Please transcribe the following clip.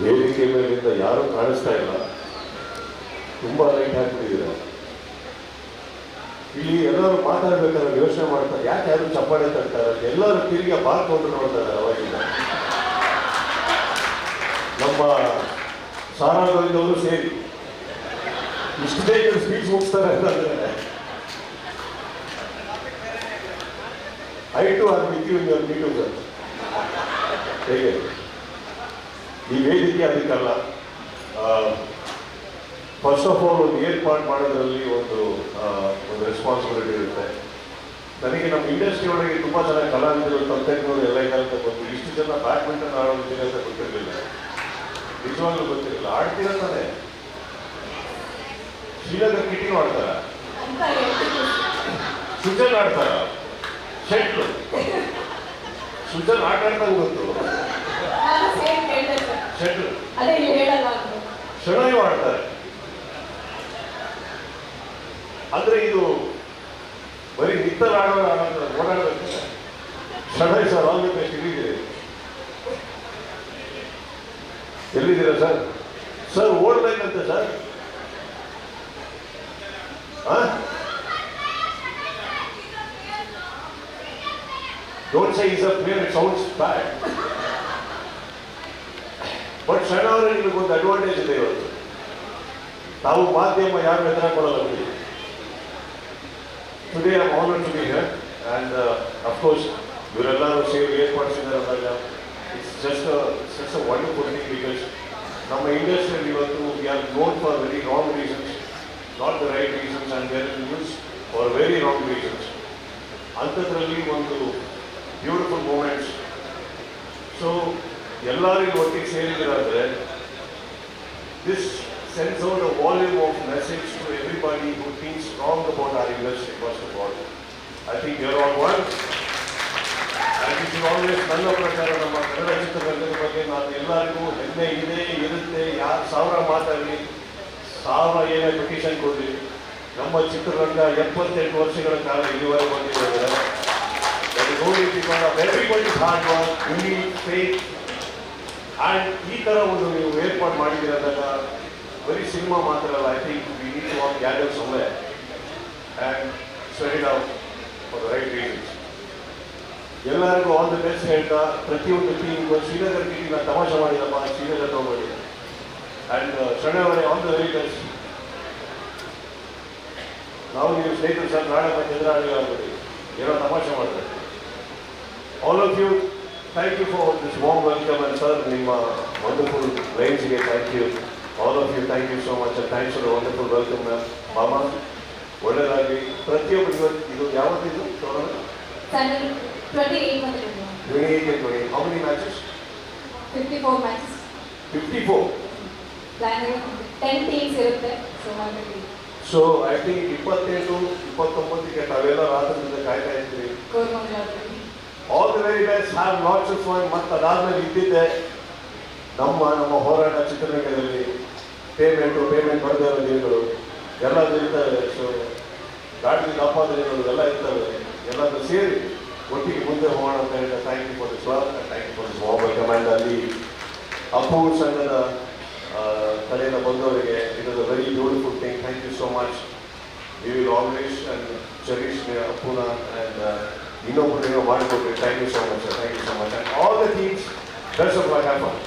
ವೇದಿಕೆ ಮೇಲಿಂದ ಯಾರೂ ಕಾಣಿಸ್ತಾ ಇಲ್ಲ. ತುಂಬಾ ಲೈಟ್ ಹಾಕ್ಬಿಟ್ಟಿದ್ದೀರ? ಇಲ್ಲಿ ಎಲ್ಲರೂ ಮಾತಾಡ್ಬೇಕಾದ್ರೆ ಯೋಚನೆ ಮಾಡ್ತಾರೆ ಯಾಕೆ ಯಾರು ಚಪ್ಪಾಳೆ ತರ್ತಾರೆ ಎಲ್ಲರೂ ತಿರುಗಿ ಬಾರ್ಕೊಂಡು ನೋಡ್ತಾರೆ ಅವಾಗಿಂದ. ನಮ್ಮ ಸಾರಾ ಸೇರಿ. ಇಷ್ಟು ಬೇಗ ಸ್ಪೀಚ್ ಮುಗಿಸ್ತಾರೆ ಅಂತಂದ್ರೆ. I too are with you me too ಹೇಗೆ? ಈ ವೇದಿಕೆ ಅದಕ್ಕಲ್ಲ. ಫಸ್ಟ್ ಆಫ್ ಆಲ್ ಒಂದು ಏರ್ಪಾಡು ಮಾಡೋದ್ರಲ್ಲಿ ಒಂದು ಒಂದು ರೆಸ್ಪಾನ್ಸಿಬಿಲಿಟಿ ಇರುತ್ತೆ. ನನಗೆ ನಮ್ಮ ಇಂಡಸ್ಟ್ರಿ ಒಳಗೆ ತುಂಬ ಜನ ಕಲಾವಿದರು, ತಂತ್ರಜ್ಞರು ಎಲ್ಲ ಇದ್ದಾರೆ ಅಂತ ಗೊತ್ತು. ಇಷ್ಟು ಜನ ಬ್ಯಾಡ್ಮಿಂಟನ್ ಆಡೋದಿದೆ ಅಂತ ಗೊತ್ತಿರಲಿಲ್ಲ. ನಿಜವಾಗ್ಲೂ ಗೊತ್ತಿರಲಿಲ್ಲ. ಆಡ್ತೀರ ತಾನೆ? ಶ್ರೀನಗರ್ ಕಿಟಿಂಗ್ ಆಡ್ತಾರ. ಸುಜನ್ ಆಡ್ತಾರ? ಶೆಟ್ಲು? ಸುಜನ್ ಆಟ ಆಡ್ತಾ ಗೊತ್ತು ನಾನು ಸೇಮ್ ಕೇಳ್ದೆ ಸರ್. ಶೆಟ್ಲು ಅದೇ ಇಲ್ಲಿ ಹೇಳಲ್ಲ ಅಂತ. ಶಣಾಯು ಅಂದ್ರೆ ಇದು ಬರೀ ನಿತ್ತಲ್ ಆಡೋ ಓಡಾಡಬೇಕು. ಶಣಾಯ್ ಸರ್ ಆಲ್ ದಿ ಬೆಸ್ಟ್ ಇಲ್ಲಿದ್ದೀರಿ. ಎಲ್ಲಿದ್ದೀರಾ sir? Sir ಓಡ್ಬೇಕಂತೆ sir? Don't say is a player it sounds bad but ಸಣ್ಣವರಿಗೆ ಒಂದು ಅಡ್ವಾಂಟೇಜ್ ಇದೆ ಇವತ್ತು. ತಾವು ಮಾಧ್ಯಮ ಯಾರು ಎದುರ ಕೊಡಲ್ಲ today I honour to be here and of course ಇವರೆಲ್ಲರೂ ಸೇರಿ ಏರ್ಪಡಿಸಿದ್ದಾರೆ ಅಂದಾಗ it's just just a wonderful thing because ನಮ್ಮ ಇಂಡಸ್ಟ್ರಿಯಲ್ಲಿ ಇವತ್ತು we are known for very wrong reasons not the right reasons and very use for very wrong reasons ಅಂಥದ್ರಲ್ಲಿ ಒಂದು beautiful moments so ಎಲ್ಲರಿಗೂ ಒಟ್ಟಿಗೆ ಸೇರಿದಿರಾದ್ರೆ this sends out volume of message to everybody who think strong about our industry first of all I think you're all always ನನ್ನ ಪ್ರಕಾರ ನಮ್ಮ ಕನ್ನಡ ಚಿತ್ರರಂಗದ ಬಗ್ಗೆ ನಾನು ಎಲ್ಲರಿಗೂ ಹೆಮ್ಮೆ ಇದೆ ಇರುತ್ತೆ. ಯಾರು ಸಾವಿರ ಮಾತಾಡಿ ಸಾವಿರ ಏನೇ ಪಿಟಿಷನ್ ಕೊಡಿ ನಮ್ಮ ಚಿತ್ರರಂಗ ಎಪ್ಪತ್ತೆಂಟು ವರ್ಷಗಳ ಕಾಲ ಇಲ್ಲಿವರೆಗೆ ಬಂದಿದ್ದಾರೆ everybody's hard work, belief, faith, and ಈ ಥರ ಒಂದು ನೀವು ಏರ್ಪಾಡು ಮಾಡಿದ್ದೀರದಾಗ ಬರೀ ಸಿನಿಮಾ ಮಾತ್ರ ಅಲ್ಲ I think we need to walk gather ಸೊಮ್ಮೆ and stood out for right reasons ಎಲ್ಲರಿಗೂ ಆಲ್ ದ ಬೆಸ್ಟ್ ಹೇಳ್ತಾ, ಪ್ರತಿಯೊಂದು ಟೀಮ್ ಶ್ರೀನಗರ್ ಟೀಮ್ ನಾನು ತಮಾಷೆ ಮಾಡಿದಪ್ಪ ಶ್ರೀನಗರ್ ತಗೊಂಡು ಆ್ಯಂಡ್ ಸಣ್ಣ ಅವರೇ ಆಲ್ ದ ವೆರಿ ಬೆಸ್ಟ್ ನಾವು ನೀವು ಸ್ನೇಹಿತರು ಸರ್ ನಾಳೆ ಮತ್ತೆ ಆಗ್ಬಿಡಿ. ಏನೋ ತಮಾಷೆ ಮಾಡ್ತಾರೆ all of you thank you for this warm welcome and sir ನಿಮ್ಮ wonderful ರೇಂಜ್ಗೆ thank you all of you thank you so much and thanks for wonderful welcome ಮಾಮ ಒಳ್ಳೆಯದಾಗಿ ಪ್ರತಿಯೊಬ್ಬರು ಇವತ್ತು ಇದು? ಯಾವತ್ತಿದು twenty eight twenty how many matches fifty four matches fifty four plan ten teams ಇರುತ್ತೆ so ಹಾಗಾಗಿ so I think ಇಪ್ಪತ್ತೆಂಟು ಇಪ್ಪತ್ತೊಂಬತ್ತಕ್ಕೆ ತಾವೆಲ್ಲ ರಾತ್ರಿಯಿಂದ ಕಾಯ್ತಾ ಇದ್ದೀರಿ. Very best have lots fun ಮತ್ತು ಅದಾದಮೇಲೆ ಇದ್ದಿದ್ದೆ ನಮ್ಮ ನಮ್ಮ ಹೋರಾಟ ಚಿತ್ರರಂಗದಲ್ಲಿ ಪೇಮೆಂಟು ಪೇಮೆಂಟ್ ಬರದೇ ಇರೋ ದಿನಗಳು. ಎಲ್ಲ ಇರ್ತವೆ ಸೊ ಗಾಡಿ ದಪ್ಪ ದಿನಗಳು ಎಲ್ಲ ಇರ್ತವೆ. ಎಲ್ಲರೂ ಸೇರಿ ಒಟ್ಟಿಗೆ ಮುಂದೆ ಹೋಗೋಣ ಅಂತ ಹೇಳಿದ thank you for this work thank you for this mobile command ಅಲ್ಲಿ ಅಪ್ಪು ಸಂಘದ ತಲೆಯಿಂದ ಬಂದವರಿಗೆ it is a very beautiful thing thank you so much we will always and cherish ಅಪ್ಪುನ and ಇನ್ನೊಬ್ಬರು ಏನೋ ಮಾಡಿಕೊಟ್ರಿ thank you so much thank you so much and all the things best of luck happen